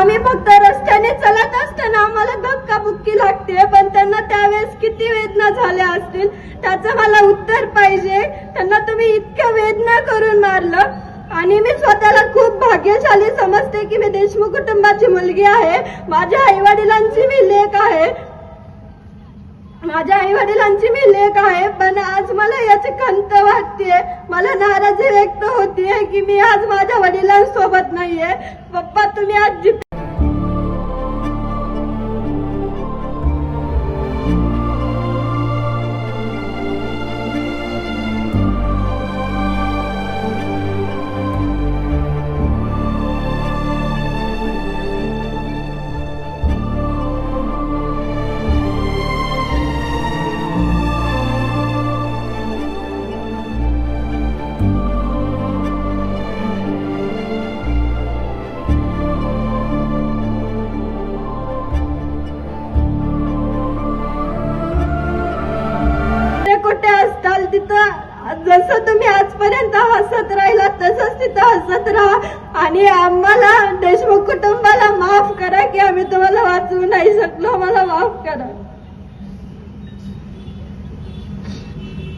आम्ही फक्त रस्त्याने चलत असताना आम्हाला धक्काबुक्की लागते पण त्यांना त्यावेळेस किती वेदना झाल्या असतील त्याचं मला उत्तर पाहिजे. त्यांना तुम्ही इतक्या वेदना करून मारलं. आणि मी स्वतःला खूप भाग्यशाली समजते की मी देशमुख कुटुंबाची मुलगी आहे. माझ्या आई वडिलांची मी लेख आहे. माझ्या आई वडिलांची मी लेख आहे पण आज मला याची खंत वाटते मला नाराजी व्यक्त होतीये की मी आज माझ्या वडिलांसोबत नाहीये. पप्पा तुम्ही आज तिथं जसं तुम्ही आजपर्यंत हसत राहिला तसंच तिथं हसत राहा. आणि आम्हाला देशमुख कुटुंबाला माफ करा की आम्ही तुम्हाला वाचवू नाही शकलो. मला माफ करा.